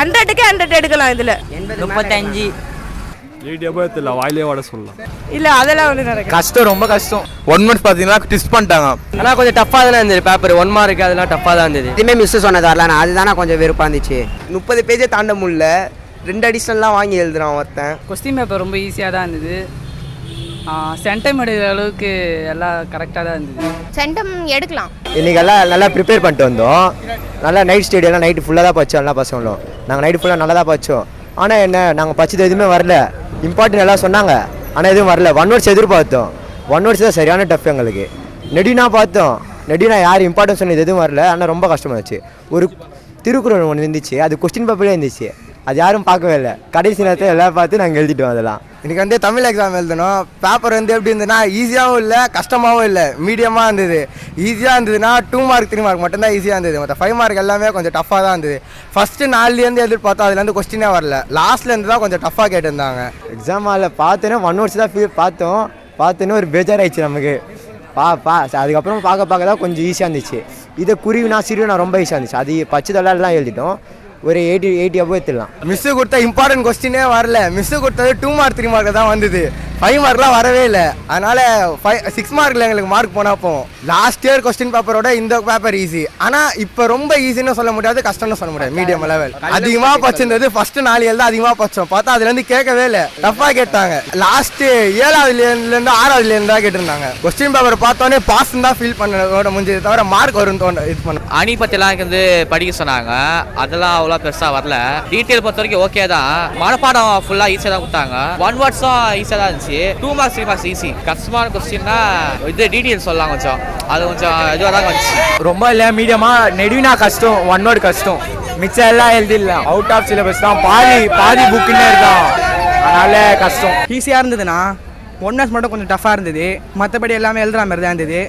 ஹண்ட்ரடுக்கே hundred எடுக்கலாம் இதில். முப்பத்தஞ்சு. தெரியல வாயிலே வட சொல்லலாம். இல்லை அதெல்லாம் நடக்கும் கஷ்டம் ரொம்ப கஷ்டம். ஒன் மந்த்ஸ் பார்த்தீங்கன்னா டிஸ்ட் பண்ணிட்டாங்க. ஆனால் கொஞ்சம் டஃப்பாக தானே இருந்தது பேப்பர் ஒன் மார்க் அதெல்லாம் டஃப்பாக தான் இருந்தது. இதுவுமே மிஸ் சொன்னது வரல அதுதானே கொஞ்சம் வெறுப்பாக இருந்துச்சு. முப்பது பேஜே தாண்ட முடியல. ரெண்டு அடிஷனல்லாம் வாங்கி எழுதுறான் ஒருத்தன். கொஸ்டின் பேப்பர் ரொம்ப ஈஸியாக தான் இருந்தது. சென்டம் எடுக்கிற அளவுக்கு எல்லாம் கரெக்டாக தான் இருந்தது. சென்டம் எடுக்கலாம். இன்னைக்கு எல்லாம் நல்லா ப்ரிப்பேர் பண்ணிட்டு வந்தோம். நல்லா நைட் ஸ்டேடியெல்லாம் நைட்டு ஃபுல்லாக தான் படித்தோம் எல்லா பசங்களும் நாங்கள் நைட்டு ஃபுல்லாக நல்லா தான் படித்தோம் ஆனால் என்ன நாங்கள் படிச்சது எதுவுமே வரல. இம்பார்ட்டன்ட் எல்லாம் சொன்னாங்க. ஆனால் எதுவும் வரல. ஒன் வேர்ட்ஸ் எதிர்பார்த்தோம். ஒன் வேர்ட்ஸ் தான் சரியான டஃப் எங்களுக்கு. நெடினா பார்த்தோம். நெடினா யார் இம்பார்ட்டன்ஸ் சொன்னது எதுவும் வரல. ஆனால் ரொம்ப கஷ்டமாச்சு ஒரு திருக்குறள் ஒன்று இருந்துச்சு. அது கொஸ்டின் பேப்பரே இருந்துச்சு. அது யாரும் பார்க்கவே இல்லை. கடைசி நேரத்தில் எல்லாம் பார்த்து நாங்கள் எழுதிட்டோம் அதெல்லாம். இன்னைக்கு வந்து தமிழ் எக்ஸாம் எழுதணும். பேப்பர் வந்து எப்படி இருந்ததுன்னா ஈஸியாகவும் இல்லை கஷ்டமாகவும் இல்லை. மீடியமாக இருந்தது. ஈஸியாக இருந்ததுன்னா டூ மார்க் த்ரீ மார்க் மட்டும்தான் ஈஸியாக இருந்தது. மற்ற ஃபைவ் மார்க் எல்லாமே கொஞ்சம் டஃப்பாக தான் இருந்தது. ஃபஸ்ட்டு நாலுலேருந்து எதிர்பார்த்தோம் அதுலேருந்து கொஸ்டினே வரல. லாஸ்ட்லேருந்து தான் கொஞ்சம் டஃப்பாக கேட்டிருந்தாங்க. எக்ஸாம் ஹாலில் பார்த்தோன்னே ஒன் வேர்ட்ஸ் தான் ஃபீல் பார்த்தோம். பார்த்தோன்னே ஒரு பேஜாராயிடுச்சு நமக்கு. பா பா அதுக்கப்புறம் பார்க்க பார்க்க தான் கொஞ்சம் ஈஸியாக இருந்துச்சு. இதை குருவினா சிறுவினா ரொம்ப ஈஸியாக இருந்துச்சு. அது பச்சைதெல்லாம் எழுதிட்டோம். ஒரு எயிட்டி எயிட்டி அப்போ எடுத்துடலாம். மிஸ்ஸு கொடுத்த இம்பார்ட்டன்ட் கொஸ்டினே வரல. மிஸ்ஸு கொடுத்தது டூ மார்க் த்ரீ மார்க் தான் வந்தது. ஃபைவ் மார்க்லாம் வரவே இல்லை. அதனால ஃபைவ் சிக்ஸ் மார்க்கில் எங்களுக்கு மார்க் போனால் போகும் லாஸ்ட் இயர் கொஸ்டின் பேப்பரோட இந்த பேப்பர் ஈஸி ஆனால் இப்போ ரொம்ப ஈஸின்னு சொல்ல முடியாது கஷ்டம்னு சொல்ல முடியாது. மீடியம் லெவல் அதிகமாக பச்சிருந்தது ஃபர்ஸ்ட் நாலு ஏழு தான் அதிகமாக பச்சோம் பார்த்தா அதுலேருந்து கேட்கவே இல்லை. டஃப்பாக கேட்டாங்க. லாஸ்ட்டு ஏழாவதுலேருந்து ஆறாவதுலேருந்து தான் கேட்டிருந்தாங்க. கொஸ்டின் பேப்பர் பார்த்தோன்னே பாஸ் தான் ஃபீல் பண்ணதோட முடிஞ்சது தவிர மார்க் வரும் தோண இது பண்ண அணி பற்றிலாம் வந்து படிக்க சொன்னாங்க. அதெல்லாம் அவ்வளோ பெருசாக வரல. டீட்டெயில் பொறுத்த வரைக்கும் ஓகே தான். மனப்பாடம் ஃபுல்லாக ஈஸியாக தான் கொடுத்தாங்க. ஒன் வேர்ட்ஸும் ஈஸியாக தான் இருந்துச்சு. Two marks three marks easy கஷ்டமான கொஸ்டின்னா இது டீட்டெயில் சொல்லலாம் கொஞ்சம். அது கொஞ்சம் இதுவாக தான் வந்துச்சு. ரொம்ப இல்லை மீடியமாக நெடுவினா கஷ்டம் ஒன் வேர்டு கஷ்டம். மிச்சம் எல்லாம் எழுதிடலாம் அவுட் ஆஃப் சிலபஸ் தான். பாதி பாதி புக்குன்னே இருக்கான் அதனால கஷ்டம். ஈஸியாக இருந்ததுன்னா ஒன் மார்க்ஸ் மட்டும் கொஞ்சம் டஃப்பாக இருந்தது. மற்றபடி எல்லாமே எழுதுற மாதிரி தான் இருந்தது.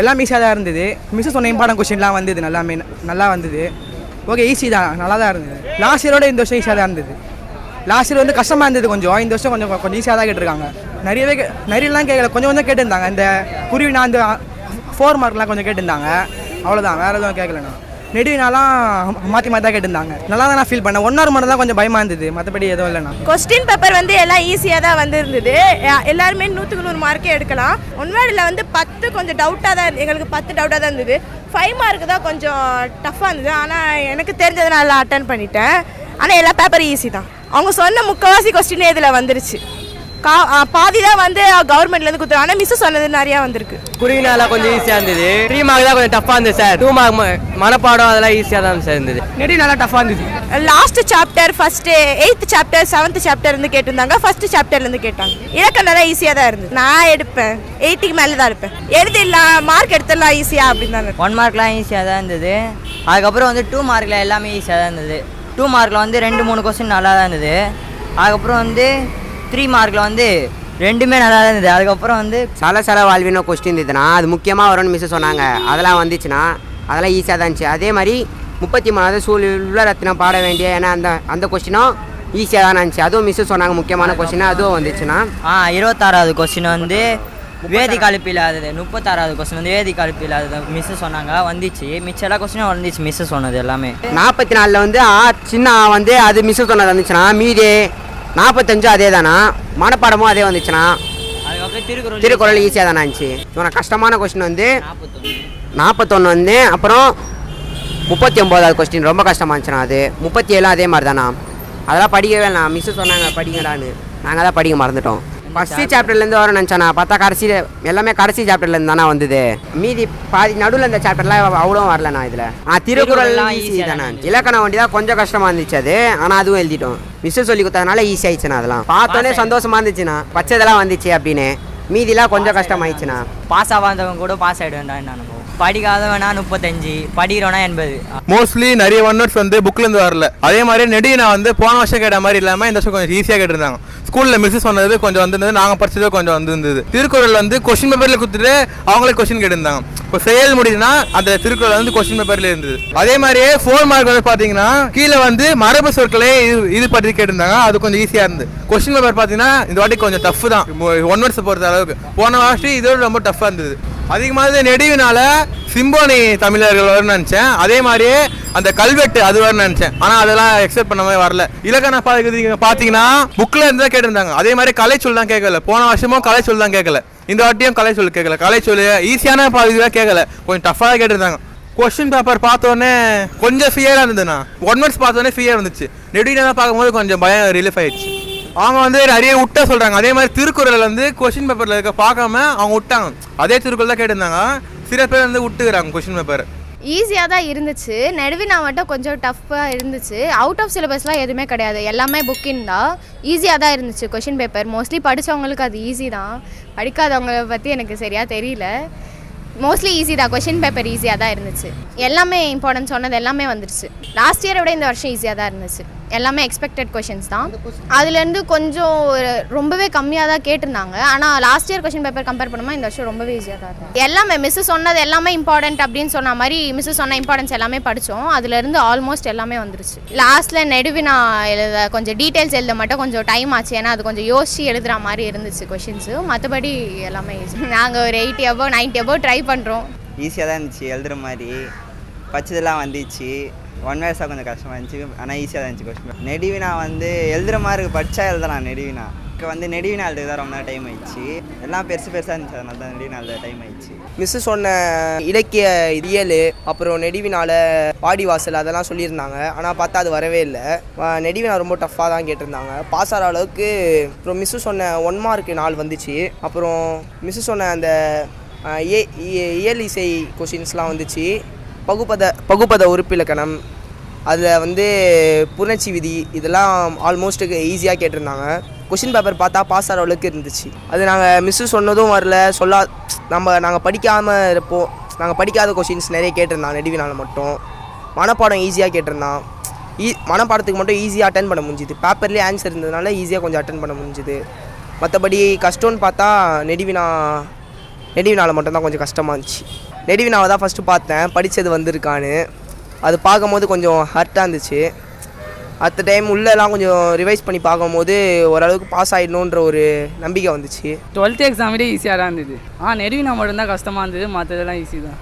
எல்லாம் ஈஸியாக தான் இருந்தது. மிஸ் சொன்ன இம்பார்ட்டன் கொஸ்டின்லாம் வந்தது. நல்லாமே நல்லா வந்தது. ஓகே ஈஸி தான். நல்லா தான் இருந்தது. லாஸ்ட் இயரோட இந்த வருஷம் ஈஸியாக தான் இருந்தது. லாஸ்ட் இயர் வந்து கஷ்டமாக இருந்தது கொஞ்சம். இந்த வருஷம் கொஞ்சம் கொஞ்சம் ஈஸியாக தான் கேட்டிருக்காங்க. நிறையவே நிறையலாம் கேட்கல கொஞ்சம் கொஞ்சம் கேட்டிருந்தாங்க. இந்த குருவினா அந்த ஃபோர் மார்க்லாம் கொஞ்சம் கேட்டிருந்தாங்க. அவ்வளோதான் வேறு எதுவும் கேட்கலண்ணா நெடுவினாலாம் மாற்றி மாற்றி தான் கேட்டிருந்தாங்க. நல்லா தான் நான் ஃபீல் பண்ணேன். ஒன் ஹவர் மட்டும் தான் கொஞ்சம் பயமாக இருந்தது. மற்றபடி எதுவும் இல்லைண்ணா. கொஸ்டின் பேப்பர் வந்து எல்லாம் ஈஸியாக தான் வந்துருந்தது. எல்லாருமே நூற்றுக்கு நூறு மார்க்கே எடுக்கலாம். ஒன்வேர்டில் வந்து பத்து கொஞ்சம் டவுட்டாக தான் இருந்து- எங்களுக்கு பத்து டவுட்டாக தான் இருந்தது. ஃபைவ் மார்க் தான் கொஞ்சம் டஃப்பாக இருந்தது. ஆனால் எனக்கு தெரிஞ்சதை நான் எல்லாம் அட்டன் பண்ணிட்டேன். ஆனால் எல்லா பேப்பரும் ஈஸி தான். அவங்க சொன்ன முக்கால்வாசி கொஸ்டின் இதில் வந்துருச்சு. கா பாதி தான் வந்து கவர்மெண்ட்லேருந்து கொடுத்துருவாங்க ஆனால் மிஸ் சொன்னது நிறையா வந்திருக்கு. குருவினாலாம் கொஞ்சம் ஈஸியாக இருந்தது. த்ரீ மார்க் தான் கொஞ்சம் டஃப்பாக இருந்தது சார் டூ மார்க் மனப்பாடம் அதெல்லாம் ஈஸியாக தான் சார் இருந்தது. நெடி நல்லா டஃப்பாக இருந்தது. Last chapter first eighth chapter seventh chapter இருந்து கேட்டிருந்தாங்க. ஃபர்ஸ்ட் சாப்டர்ல இருந்து கேட்டாங்க. இலக்கணம் ஈஸியாக தான் இருந்தது. நான் எடுப்பேன். எயிட்டிக்கு மேலே தான் இருப்பேன். எழுதிடலாம் மார்க் எடுத்துடலாம் ஈஸியாக அப்படின்னு தான் ஒன் மார்க்லாம் ஈஸியாக தான் இருந்தது. அதுக்கப்புறம் வந்து டூ மார்க்கில் எல்லாமே ஈஸியாக தான் இருந்தது. டூ மார்க்கில் வந்து ரெண்டு மூணு கொஸ்டின் நல்லா தான் இருந்தது. அதுக்கப்புறம் வந்து த்ரீ மார்க்கில் வந்து ரெண்டுமே நல்லா தான் இருந்தது. அதுக்கப்புறம் வந்து சல சல வாழ்வினோ கொஸ்டின் இருந்ததுன்னா அது முக்கியமாக வரும்னு மிஸ் சொன்னாங்க. அதெல்லாம் வந்துச்சுன்னா அதெல்லாம் ஈஸியாக தான் இருந்துச்சு. அதே மாதிரி முப்பத்தி மூணாவது சூழல் ரத்தினம் பாட வேண்டிய ஏன்னா அந்த அந்த கொஸ்டினும் ஈஸியாக தான் இருந்துச்சு. அதுவும் மிஸ் சொன்னாங்க முக்கியமான கொஸ்டின் அதுவும் வந்துச்சுன்னா. ஆ இருபத்தாறாவது கொஸ்டின் வந்து வேதி கழிப்பு இல்லாதது முப்பத்தாறாவது கொஸ்டின் வந்து வேதி கழிப்பு இல்லாதது மிஸ் சொன்னாங்க வந்துச்சு. மிச்ச எல்லா கொஸ்டினும் வந்துச்சு மிஸ் சொன்னது எல்லாமே. நாற்பத்தி நாலில் வந்து ஆ சின்ன ஆ வந்து அது மிஸ் சொன்னது வந்துச்சுன்னா மீதி நாற்பத்தஞ்சும் அதே தானா மனப்பாடமும் அதே வந்துச்சுன்னா அதுக்கப்புறம் திருக்குறள் திருக்குறள் ஈஸியாக தானே இருந்துச்சு. இவன கஷ்டமான கொஸ்டின் வந்து நாற்பத்தொன்று வந்து அப்புறம் முப்பத்தி ஒம்போதாவது கொஸ்டின் ரொம்ப கஷ்டமாக இருந்துச்சுண்ணா அது. முப்பத்தி ஏழும் அதே மாதிரி தானா அதெல்லாம் படிக்கவே இல்லை மிஸ்ஸு சொன்னாங்க படிங்கடான்னு. நாங்கள் தான் படிக்க மறந்துட்டோம். ஃபஸ்ட்டு சாப்டர்லேருந்து வரும் நினச்சானா. பார்த்தா கடைசி எல்லாமே கடைசி சாப்டர்லேருந்து தானே வந்தது. மீதி பாதி நடுவில் இந்த சாப்டர்லாம் அவ்வளோ வரலண்ணா இதில். ஆ திருக்குறள்லாம் ஈஸி தானே. தானே. இலக்கண வண்டி தான் கொஞ்சம் கஷ்டமாக இருந்துச்சு அது. ஆனால் அதுவும் எழுதிட்டோம். மிஸ்ஸு சொல்லி கொடுத்ததுனால ஈஸி ஆயிடுச்சுண்ணா அதெல்லாம். பார்த்தோன்னே சந்தோஷமா இருந்துச்சுண்ணா. பச்சதெல்லாம் வந்துச்சு அப்படின்னு. மீதிலாம் கொஞ்சம் கஷ்டமாயிடுச்சுண்ணா பாஸ் ஆகாதவங்க கூட பாஸ் ஆகிடுவேன்டா நான் படிக்காதவனா முப்பத்தஞ்சு படிக்கிறவனா எண்பது. மோஸ்ட்லி நிறைய ஒன் நோட்ஸ் வந்து புக்லேருந்து வரல. அதே மாதிரி நெடினா வந்து போன வருஷம் கேட்ட மாதிரி இல்லாமல் இந்த வருஷம் கொஞ்சம் ஈஸியாக கேட்டிருந்தாங்க. ஸ்கூலில் மிஸ் சொன்னது கொஞ்சம் வந்திருந்தது நாங்கள் படிச்சது கொஞ்சம் வந்திருந்தது. திருக்குறள் வந்து கொஸ்டின் பேப்பரில் கொடுத்துட்டு அவங்களே கொஸ்டின் கேட்டிருந்தாங்க. இப்போ செயல் முடியுதுன்னா அந்த திருக்குறள் வந்து கொஸ்டின் பேப்பரில் இருந்தது. அதே மாதிரியே ஃபோன் மார்க் வந்து பார்த்தீங்கன்னா கீழே வந்து மரபு சொற்களே இது இது பற்றி கேட்டிருந்தாங்க. அது கொஞ்சம் ஈஸியாக இருந்து கொஸ்டின் பேப்பர் பார்த்தீங்கன்னா இந்த வாட்டி கொஞ்சம் டஃப் தான். ஒன் வேர்ட்ஸ் பொறுத்த அளவுக்கு. போன வாட்டி இதோட ரொம்ப டஃப்பாக இருந்தது. அதிகமாக நெடிவினால சிம்போனி தமிழர்கள் வரும்னு நினச்சேன். அதே மாதிரியே அந்த கல்வெட்டு அது வரும்னு நினச்சேன். ஆனால் அதெல்லாம் எக்ஸெப்ட் பண்ண மாதிரி வரல. இலக்கண பாதிக்கிறீங்க பார்த்தீங்கன்னா புக்கில் இருந்தால் கேட்டிருந்தாங்க. அதே மாதிரி கலைச்சொல் தான் கேட்கல போன வருஷமும் கலைச்சொல் தான் கேட்கல இந்த வாட்டியும் கலைச்சொல் கேட்கல கலை சொல் ஈஸியான பாதி கேட்கல கொஞ்சம் டஃப்பாக கேட்டிருந்தாங்க. கொஸ்டின் பேப்பர் பார்த்தோன்னே கொஞ்சம் ஃபியராக இருந்ததுண்ணா. ஒன் மந்த்ஸ் பார்த்தோன்னே ஃபியர் வந்துச்சு. நெடுவினா பார்க்கும்போது கொஞ்சம் பயம் ரிலீஃப் ஆயிடுச்சு. அவங்க வந்து நிறைய விட்ட சொல்கிறாங்க அதே மாதிரி திருக்குறள் வந்து கொஷின் பேப்பரில் இருக்க பார்க்காம அவங்க விட்டாங்க அதே திருக்குறள் தான் கேட்டிருந்தாங்க. சில பேர் வந்து விட்டுக்கிறாங்க கொஷின் பேப்பர் ஈஸியாக தான் இருந்துச்சு. நடுவினா மட்டும் கொஞ்சம் டஃப்பாக இருந்துச்சு. அவுட் ஆஃப் சிலபஸ்லாம் எதுவுமே கிடையாது. எல்லாமே புக்கின் தான். ஈஸியாக தான் இருந்துச்சு கொஷின் பேப்பர் மோஸ்ட்லி படித்தவங்களுக்கு அது ஈஸி தான். படிக்காதவங்கள பற்றி எனக்கு சரியாக தெரியல. மோஸ்ட்லி ஈஸி தான். கொஷின் பேப்பர் ஈஸியாக தான் இருந்துச்சு. எல்லாமே இம்பார்ட்டன்ஸ் சொன்னது எல்லாமே வந்துருச்சு. லாஸ்ட் இயரை விட இந்த வருஷம் ஈஸியாக தான் இருந்துச்சு. எல்லாமே எக்ஸ்பெக்டட் கொஷின்ஸ் தான். அதுலேருந்து கொஞ்சம் ரொம்பவே கம்மியாக தான் கேட்டிருந்தாங்க. ஆனால் last year question paper compare பண்ணும்போது இந்த வருஷம் ரொம்பவே ஈஸியாக தான் இருந்துச்சு எல்லாமே மிஸ் சொன்னது எல்லாமே இம்பார்ட்டன்ட் அப்படின்னு சொன்ன மாதிரி மிஸ் சொன்ன இம்பார்ட்டன்ஸ் எல்லாமே படித்தோம். அதுலேருந்து ஆல்மோஸ்ட் எல்லாமே வந்துருச்சு. லாஸ்ட்டில் நெடுவினா எழுத கொஞ்சம் டீட்டெயில்ஸ் எழுத மட்டும் கொஞ்சம் டைம் ஆச்சு. ஏன்னா அது கொஞ்சம் யோசிச்சு எழுதுகிற மாதிரி இருந்துச்சு கொஷின்ஸு மற்றபடி எல்லாமே ஈஸி நாங்கள் ஒரு eighty above ninety above try பண்ணுறோம் ஈஸியாக தான் இருந்துச்சு எழுதுகிற மாதிரி. பச்சதெல்லாம் வந்துச்சு. ஒன் வயசாக கொஞ்சம் கஷ்டமாக இருந்துச்சு. ஆனால் ஈஸியாக தான் இருந்துச்சு கொஸ்டின் நெடுவினா வந்து எழுதுகிற மாதிரி படித்தா எழுதலாம் நெடுவினா இப்போ வந்து நெடுவினா எழுதுக்கு தான் ரொம்ப நேரம் டைம் ஆயிடுச்சு. எல்லாம் பெருசு பெருசாக இருந்துச்சு. அதனால தான் நெடுவினா டைம் ஆயிடுச்சு. மிஸ்ஸு சொன்ன இலக்கிய இயல் அப்புறம் நெடுவினால வாடிவாசல் அதெல்லாம் சொல்லியிருந்தாங்க. ஆனால் பார்த்தா அது வரவே இல்லை. நெடிவினா நெடுவினா ரொம்ப டஃப்பாக தான் கேட்டிருந்தாங்க. பாஸ் ஆகிற அளவுக்கு அப்புறம் மிஸ்ஸு சொன்ன ஒன் மார்க் நாள் வந்துச்சு. அப்புறம் மிஸ்ஸு சொன்ன அந்த ஏ இயல் இசை கொஷின்ஸ்லாம் வந்துச்சு. பகுப்பத பகுப்பத உறுப்பிலக்கணம். அதில் வந்து புணர்ச்சி விதி இதெல்லாம் ஆல்மோஸ்ட் ஈஸியாக கேட்டிருந்தாங்க. கொஷின் பேப்பர் பார்த்தா பாஸ் ஆகிற அளவுக்கு இருந்துச்சு. அது நாங்கள் மிஸ்ஸு சொன்னதும் வரல. சொல்லா நம்ம நாங்கள் படிக்காமல் இருப்போம். நாங்கள் படிக்காத கொஷின்ஸ் நிறைய கேட்டிருந்தாங்க நெடுவினால் மட்டும். மனப்பாடம் ஈஸியாக கேட்டிருந்தான். ஈ மனப்பாடத்துக்கு மட்டும் ஈஸியாக அட்டன் பண்ண முடிஞ்சுது. பேப்பர்லேயே ஆன்சர் இருந்ததுனால ஈஸியாக கொஞ்சம் அட்டன் பண்ண முடிஞ்சுது. மற்றபடி கஷ்டம்னு பார்த்தா நெடுவினா நெடுவினால் மட்டும்தான் கொஞ்சம் கஷ்டமாக இருந்துச்சு. நெடுவினாவை தான் ஃபஸ்ட்டு பார்த்தேன். படித்தது வந்திருக்கான்னு. அது பார்க்கும்போது கொஞ்சம் ஹர்ட்டாக இருந்துச்சு. அடுத்த டைம் உள்ளெல்லாம் கொஞ்சம் ரிவைஸ் பண்ணி பார்க்கும்போது ஓரளவுக்கு பாஸ் ஆகிடணுன்ற ஒரு நம்பிக்கை வந்துச்சு. டுவெல்த் எக்ஸாம் விட ஈஸியாக தான் இருந்தது. ஆ நெடுவினா மட்டும்தான் கஷ்டமாக இருந்தது. மற்றதெல்லாம் ஈஸி தான்.